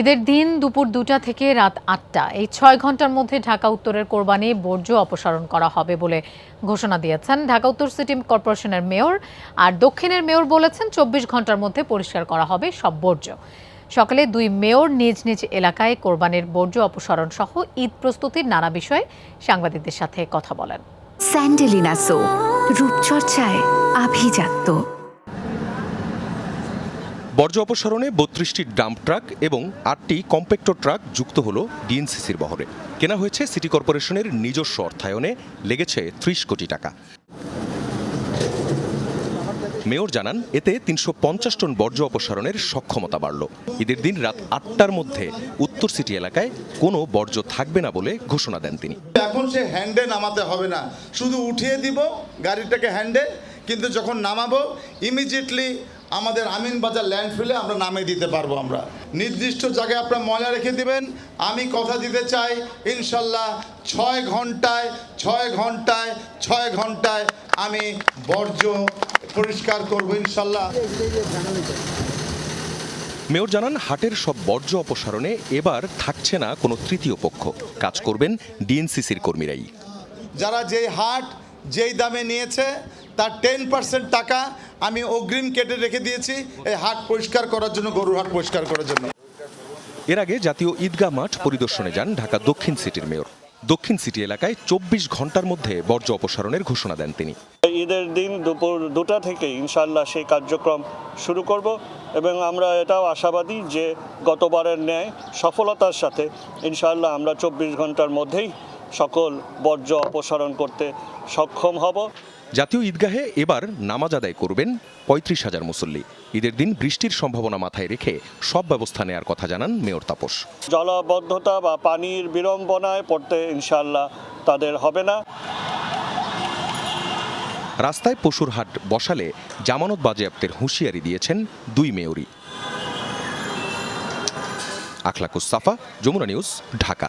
ঈদের দিন দুপুর দুটা থেকে রাত আটটা। এই ছয় ঘণ্টার মধ্যে ঢাকা উত্তরের কোরবানি বর্জ্য অপসারণ করা হবে বলে ঘোষণা দিয়েছেন ঢাকা উত্তর সিটি কর্পোরেশনের মেয়র। আর দক্ষিণের মেয়র বলেছেন চব্বিশ ঘণ্টার মধ্যে পরিষ্কার করা হবে সব বর্জ্য। সকালে দুই মেয়র নিজ নিজ এলাকায় কোরবানির বর্জ্য অপসারণ সহ ঈদ প্রস্তুতির নানা বিষয়ে সাংবাদিকদের সাথে কথা বলেন। স্যান্ডেলিনা সো রূপচর্চায় আভিজাত্য। বর্জ্য অপসারণে বত্রিশটি ডাম্প ট্রাক এবং আটটি কম্প্যাক্টর ট্রাক যুক্ত হল ডিএনসিসির বহরে। কেনা হয়েছে সিটি কর্পোরেশনের নিজস্ব অর্থায়নে, লেগেছে ত্রিশ কোটি টাকা। মেয়র জানান, এতে তিনশো পঞ্চাশ টন বর্জ্য অপসারণের সক্ষমতা বাড়ল। ঈদের দিন রাত আটটার মধ্যে উত্তর সিটি এলাকায় কোনো বর্জ্য থাকবে না বলে ঘোষণা দেন তিনি। এখন সে হ্যান্ডে নামাতে হবে না। শুধু উঠিয়ে দিব গাড়িটাকে হ্যান্ডে, কিন্তু যখন নামাবো ইমিডিয়েটলি আমাদের আমিনবাজার ল্যান্ডফিলে আমরা নামিয়ে দিতে পারব আমরা। নির্দিষ্ট জায়গায় আপনার ময়লা রেখে দিবেন। আমি কথা দিতে চাই ইনশাল্লাহ ছয় ঘন্টায় ছয় ঘন্টায় ছয় ঘন্টায় আমি বর্জ্য পরিষ্কার করব ইনশাল্লাহ। মেয়র জানান হাটের সব বর্জ্য অপসারণে এবার থাকছে না কোনো তৃতীয় পক্ষ। কাজ করবেন ডিএনসিসির কর্মীরাই। যারা যেই হাট যেই দামে নিয়েছে তার টেন পার্সেন্ট টাকা আমি অগ্রিম কেটে রেখে দিয়েছি এই হাট পরিষ্কার করার জন্য গরুর হাট পরিষ্কার করার জন্য। এর আগে জাতীয় ঈদগাহ মাঠ পরিদর্শনে যান ঢাকা দক্ষিণ সিটির মেয়র। দক্ষিণ সিটি এলাকায় চব্বিশ ঘণ্টার মধ্যে বর্জ্য অপসারণের ঘোষণা দেন তিনি। ঈদের দিন দুপুর দুটা থেকে ইনশাল্লাহ সেই কার্যক্রম শুরু করব এবং আমরা এটাও আশাবাদী যে গতবারের ন্যায় সফলতার সাথে ইনশাল্লাহ আমরা চব্বিশ ঘণ্টার মধ্যেই সকল বর্জ্য অপসারণ করতে সক্ষম হব। জাতীয় ঈদগাহে এবার নামাজ আদায় করবেন পঁয়ত্রিশ হাজার মুসল্লি। ঈদের দিন বৃষ্টির সম্ভাবনা মাথায় রেখে সব ব্যবস্থা নেয়ার কথা জানান মেয়র তাপস। জলাবদ্ধতা বা পানির বিড়ম্বনায় পড়তে ইনশাল্লাহ তাদের হবে না। রাস্তায় পশুর হাট বসালে জামানত বাজেয়াপ্তের হুঁশিয়ারি দিয়েছেন দুই মেয়রই। আখলাকুস সাফা যমুনা নিউজ ঢাকা।